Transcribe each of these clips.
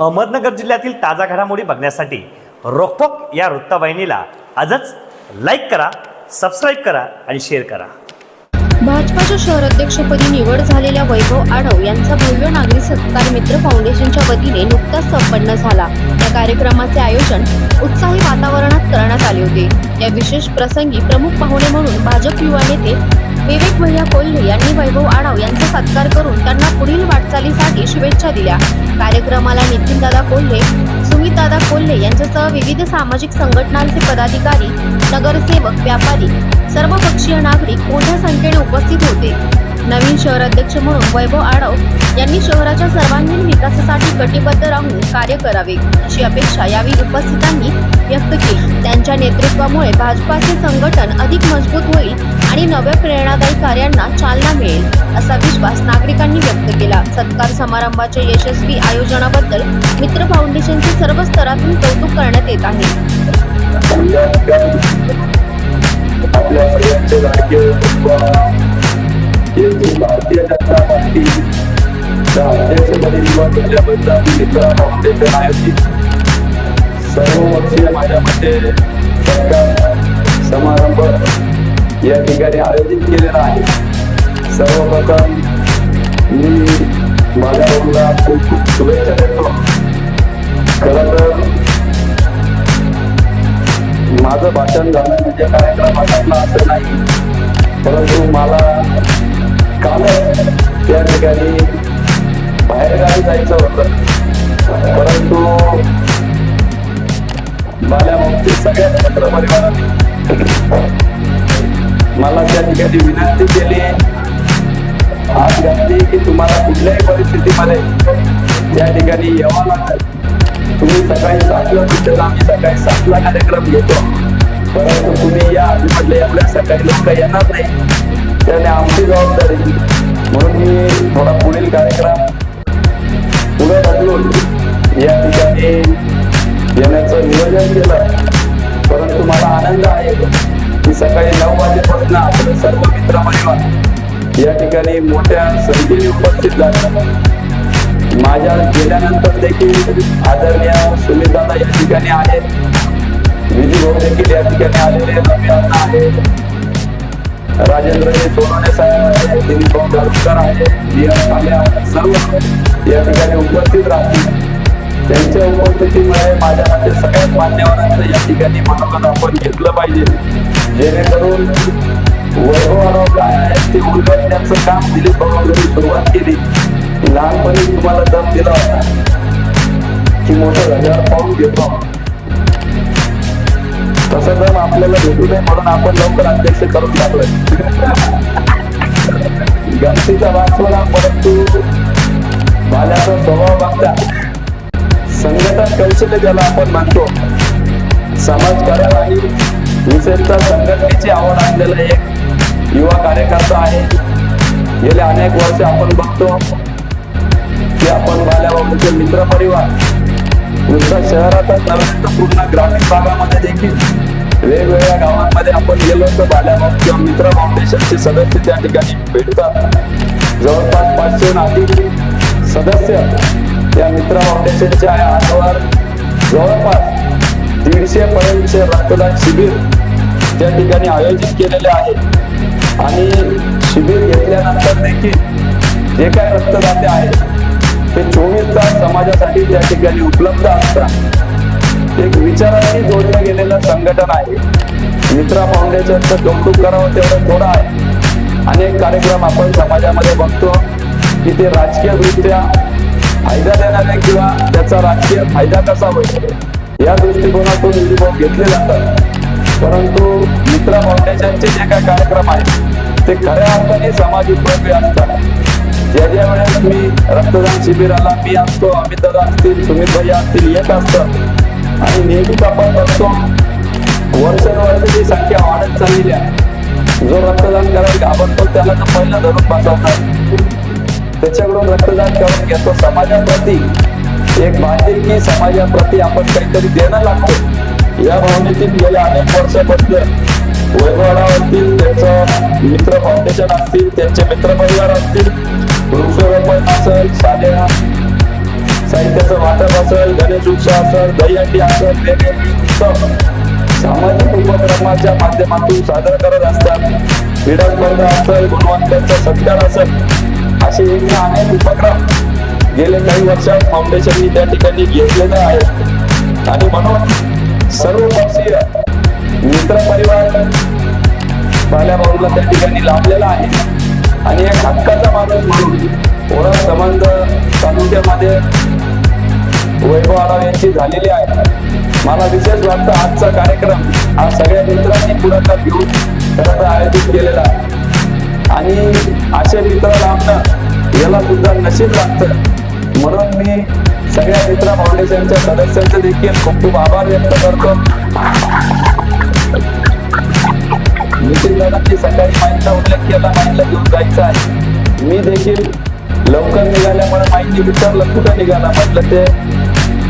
अहमदनगर जिल्ह्यातील ताजा घडामोडी बघण्यासाठी रोकटोक या वृत्तवाहिनीला आजच लाईक करा सबस्क्राईब करा आणि शेअर करा. भाजपाच्या शहराध्यक्षपदी निवड झालेल्या वैभव आढव यांचा भव्य नागरी सत्कार मित्र फाउंडेशनच्या वतीने नुकताच संपन्न झाला. या कार्यक्रमाचे आयोजन उत्साही वातावरणात करण्यात आले होते. या विशेष प्रसंगी प्रमुख पाहुणे म्हणून भाजप युवा नेते विवेक भैया कोल्हे यांनी वैभव आढाव यांचा सत्कार करून त्यांना पुढील वाटचालीसाठी शुभेच्छा दिल्या. कार्यक्रमाला नितीनदादा कोल्हे सुमितदादा कोल्हे यांच्यासह विविध सामाजिक संघटनांचे पदाधिकारी नगरसेवक व्यापारी सर्वपक्षीय नागरिक मोठ्या संख्येने उपस्थित होते. नवीन शहराध्यक्ष म्हणून वैभव आढाव यांनी शहराच्या सर्वांगीण विकासासाठी कटिबद्ध राहून कार्य करावे अशी अपेक्षा यावेळी उपस्थितांनी व्यक्त केली. त्यांच्या नेतृत्वामुळे भाजपाचे संघटन अधिक मजबूत होईल आणि नव्या प्रेरणादायी कार्यांना चालना मिळेल असा विश्वास नागरिकांनी व्यक्त केला. सत्कार समारंभाच्या यशस्वी आयोजनाबद्दल मित्र फाउंडेशनचे सर्व स्तरातून कौतुक करण्यात येत आहे. माझ्या मते समारंभ या ठिकाणी आयोजित केलेला आहे. सर्वप्रथम मी माझ्या मुलाला खूप खूप शुभेच्छा देतो. खरं तर माझं भाषण झालं म्हणजे कार्यक्रम आटोपला असं नाही. परंतु मला कालच त्या ठिकाणी बाहेरगावी जायचं होतं. परंतु माझ्या बाबतीत सगळ्या मित्र मला त्या ठिकाणी विनंती केली. आज घातली की तुम्हाला कुठल्याही परिस्थितीमध्ये त्या ठिकाणी यावं लागेल. तुम्ही सकाळी सातला तुमच्या आम्ही सकाळी सातला कार्यक्रम घेतो. परंतु तुम्ही या आधी म्हटले आपल्या सकाळी लोक येणार नाही. त्याने आमची जबाबदारी म्हणून मी थोडा पुढील कार्यक्रम पुढे बदलून या ठिकाणी सर्व मित्र परिवार या ठिकाणी मोठ्या संख्येने उपस्थित झाले. माझ्या गेल्यानंतर देखील आदरणीय सुमितदादा या ठिकाणी आहेत. विधी भाऊ देखील या ठिकाणी आलेले रवी अण्णा आहेत. राजेंद्रजी सोनवणे साहेब आहेत. नियम आहेत सर्व या ठिकाणी उपस्थित राहतील. त्यांच्या उपस्थितीमुळे माझ्या मते सगळ्यात मान्यवरांचं या ठिकाणी मनोगत आपण घेतलं पाहिजे. जेणेकरून वैभव काय ते उलगडण्याचं काम दिलीप सुरुवात केली लहानपणी तुम्हाला दम दिला होता की मोठं झाल्यावर पाहून घेतो तसं दम आपल्याला भेटू नये म्हणून आपण लवकर अध्यक्ष करून टाकलोय गमतीचा वाचवला परंतु भाल्याचा स्वभाव बघता संघटन कौशल्य ज्याला आपण म्हणतो समाजकारण आणि विशेषतः संघटनेची आवड असलेला एक युवा कार्यकर्ता आहे. गेले अनेक वर्ष आपण बघतो की आपण मित्र परिवार, नुसतं शहरातच नव्हे पूर्ण ग्रामीण भागामध्ये देखील वेगवेगळ्या गावांमध्ये आपण गेलो तर बाल्याबाबू किंवा मित्र फाउंडेशनचे सदस्य त्या ठिकाणी भेटतात. जवळपास अधिक सदस्य त्या मित्र फाउंडेशनच्या आजवर जवळपास दीडशे पर्यंतचे रक्तदान शिबिर त्या ठिकाणी आयोजित केलेले आहे. आणि शिबिर घेतल्यानंतर देखील जे काय रक्तदाते आहेत ते चोवीस तास समाजासाठी त्या ठिकाणी उपलब्ध असतात. एक विचाराने जोडलं गेलेलं संघटन आहे. मित्रा फाउंडेशनचं कौतुक करावं तेवढं थोडं आहे. अनेक कार्यक्रम आपण समाजामध्ये बघतो. की ते राजकीयदृष्ट्या फायदा देणारे किंवा त्याचा राजकीय फायदा कसा होईल या दृष्टिकोनातून घेतले जातात. परंतु मित्रा फाउंडेशनचे जे काही कार्यक्रम आहेत ते खऱ्या अर्थाने सामाजिक उपयोगी असतात. ज्या ज्या वेळेस मी रक्तदान शिबिराला मी असतो अमित दादा असतील सुमित भैया असतील येत असतात. आणि नेहमीच आपण बघतो वर्षानुवर्षाची संख्या वाढत चाललेली आहे. जो रक्तदान करायला घाबरतो त्याला तर पहिला धरून बसवतात. त्याच्याकडून रक्तदान करून घेतो समाजाप्रती. एक बांधिलकी समाजाप्रती आपण काहीतरी देणं लागतो. या भावनेतील गेल्या अनेक वर्षापासून वैभवातील त्यांचं मित्र फाउंडेशन असतील त्यांचे मित्र परिवार असतील वृक्षरोपण असेल साध्या साहित्याचं वाटप असेल गणेश उत्सव असेल दहीहंडी असेल वेगवेगळे उत्सव सामाजिक उपक्रमाच्या माध्यमातून सादर करत असतात क्रीडा स्पर्धा असेल गुणवंतांचा सत्कार असेल असे एक अनेक उपक्रम गेले काही वर्षात फाउंडेशननी त्या ठिकाणी घेतलेले आहेत आणि म्हणून सर्व पक्षीय मित्र परिवार पाल्या भाऊला त्या ठिकाणी लाभलेला आहे. आणि एक हक्काचा माणूस म्हणून ओळख संबंध तालुक्यामध्ये वैभव आढाव यांची झालेली आहे. मला विशेष वाटतं आजचा कार्यक्रम हा सगळ्या मित्रांनी पुढाकार घेऊन खरं आयोजित केलेला आहे. आणि असे मित्र लाभणं याला सुद्धा नशीब लागतं. म्हणून मी सगळ्या मित्र फाउंडेशनच्या सदस्यांचे देखील खूप खूप आभार व्यक्त करतो. नितीन दादांनी सकाळी माईंडला उल्लेख केला माईंडला घेऊन जायचं आहे. मी देखील लवकर निघाल्यामुळे माईंनी विचारलं कुठं निघाला? म्हटलं ते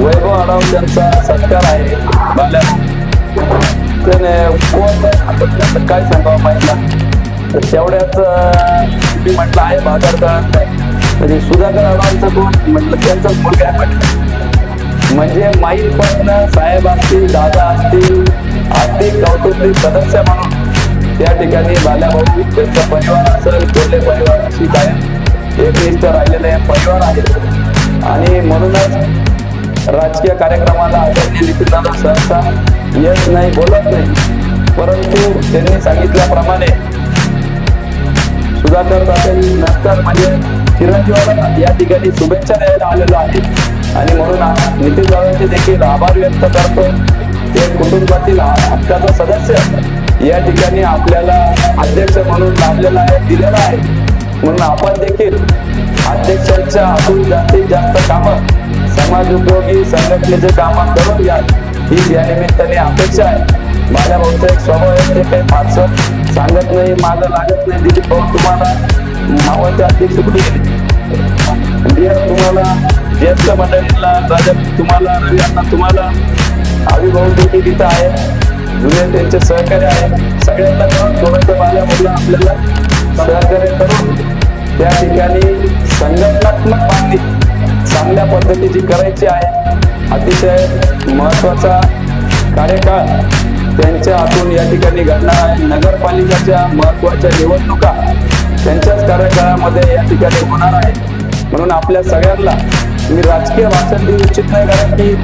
वैभव आढाव त्यांचा सत्कार आहे. बाल्या त्याने कोण आता त्याचं काय सांगावं माईंडला तर तेवढ्याच मी म्हटलं आहे बाजार कळत म्हणजे सुधाकर आढावांचं कोण? म्हटलं त्यांचाच मुलगा आहे. म्हटलं. म्हणजे माईल पण साहेब असतील दादा असतील आर्थिक कौटुंबिक सदस्य म्हणून. त्या ठिकाणी बाल्याभाऊ त्यांचा परिवार असेल कोणते परिवार अशी काय एकनिष्ठ राहिलेले परिवार आहेत आणि म्हणूनच राजकीय कार्यक्रमाला आदरणीय नितीनदादा सहसा येत नाही बोलत नाही. परंतु त्यांनी सांगितल्याप्रमाणे सुधाकर दादा नंतर म्हणजे चिरंजीवाला या ठिकाणी शुभेच्छा द्यायला आलेलो आहे. आणि म्हणून नितीन जाधवचे देखील आभार व्यक्त करतो. ते कुटुंबातील हा- हक्काचा सदस्य या ठिकाणी आपल्याला अध्यक्ष म्हणून लाभलेला आहे दिलेला आहे. म्हणून आपण देखील अध्यक्षांच्या हातून जास्तीत जास्त कामं समाज उपयोगी संघटनेचे कामं करून घ्या हीच या निमित्ताने अपेक्षा आहे. माझ्या बहुतेक एक स्वभाव ते काही फारसं सांगत नाही माझं लागत नाही. दिलीप भाऊ तुम्हाला मावळते अध्यक्ष कुठे म्हणजे तुम्हाला ज्येष्ठ मंडळींना राजा तुम्हाला रवी अण्णा तुम्हाला अभिभाऊ देखील तिथं आहे जुने त्यांचे सहकार्य आहे सगळ्यांना मिळून थोडंसं माझ्या आपल्याला सहकार्य करून त्या ठिकाणी संघटनात्मक बांधणी चांगल्या पद्धतीची करायची आहे. अतिशय महत्त्वाचा कार्यकाळ त्यांच्या हातून या ठिकाणी घडणार आहे. नगरपालिकाच्या महत्त्वाच्या निवडणुका त्यांच्याच कार्यकाळामध्ये या ठिकाणी होणार आहे म्हणून आपल्या सगळ्यांना मी राजकीय भाषण देऊ इच्छित नाही कारण की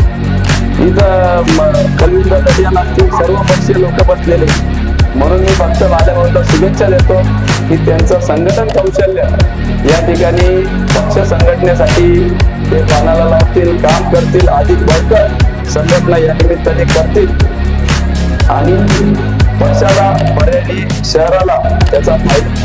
इथं कलविंद यांचे सर्व पक्षीय लोक बसलेले. म्हणून मी फक्त माझ्या शुभेच्छा देतो की त्यांचं संघटन कौशल्य या ठिकाणी पक्ष संघटनेसाठी ते पानाला लावतील काम करतील अधिक बळकट संघटना या निमित्ताने करतील. आणि पक्षाला पर्यायी शहराला त्याचा फायदा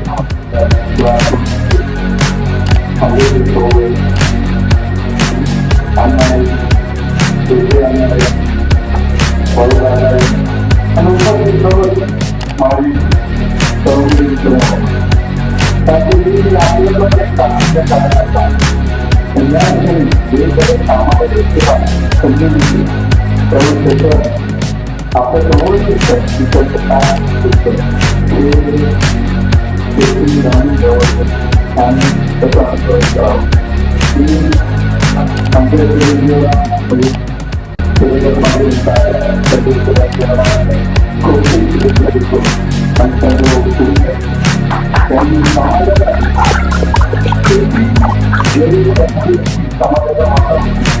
संजीवनीची प्रमुख क्षेत्र आपल्यासमोर शिक्षक शिक्षक काय शिक्षक ते जाणून घ्यावं आणि त्याचा अभ्यास करावा की आमच्या समाजाला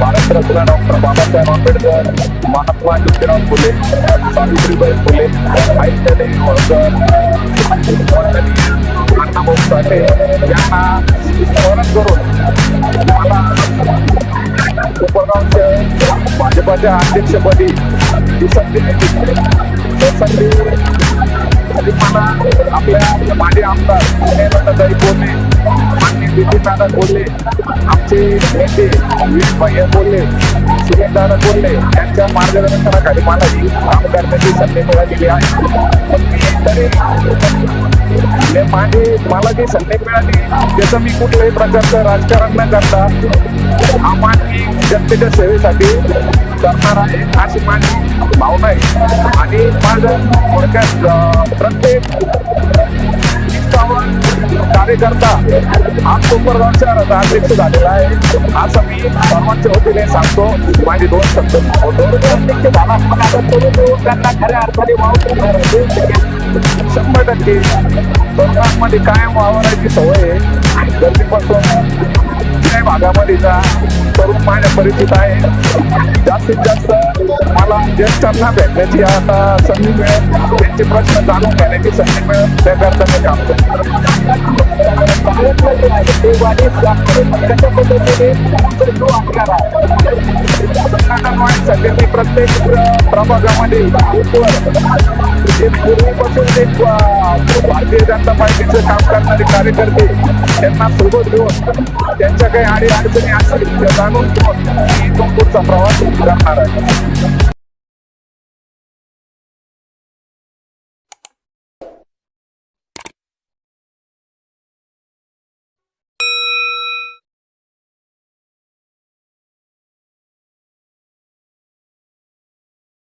भारतरत्न डॉक्टर बाबासाहेब आंबेडकर महात्मा ज्योतिराव फुले सावित्रीबाई फुले अहिल्यादेवी होळकर अण्णाभाऊ साठे यांना स्मरण करून मला उपगावच्या भाजपाच्या अध्यक्षपदी ही संधी दिली संधी मला आपल्या माजी आमदार स्नेहलताई बोलले मान्य विजयदादा बोलले आमचे नेते वीर भैया बोलले सुरेशदादा बोलले यांच्या मार्गदर्शनाखाली मला ही काम करण्याची संधी मिळालेली आहे मी माझे माझी मला जी संधी मिळाली त्याचं मी कुठल्याही प्रकारचं राजकारण न करता हा मी जनतेच्या सेवेसाठी करणार आहे अशी माझी भावना आहे. आणि माझं थोडक्यात प्रत्येक कार्यकर्ता आज कोपरगाव अध्यक्ष झालेला आहे. असं मी सर्वांच्या वतीने सांगतो माझे दोन शब्द पण त्यांना खऱ्या अर्थाने वाव शंभर टक्के तरुणांमध्ये कायम वावरायची सवय आहे. गर्दीपासून कुठल्याही भागामध्ये जा तरुण माझ्या परिचित आहे. जास्तीत जास्त मला ज्येष्ठांना भेटण्याची आता संधी मिळेल. त्यांचे प्रश्न जाणून घेण्याची संधी मिळेल. त्याकरता मी काम करतो कशा पद्धतीने संघटनवाढीसाठी मी प्रत्येक प्रभागामध्ये जे पूर्वीपासून एक भारतीय जनता पार्टीचं काम करणारे कार्यकर्ते त्यांना सोबत घेऊन त्यांच्या काही आणि अडचणी असतील त्या जाणून घेऊन मी तो पुढचा प्रवास करणार आहे.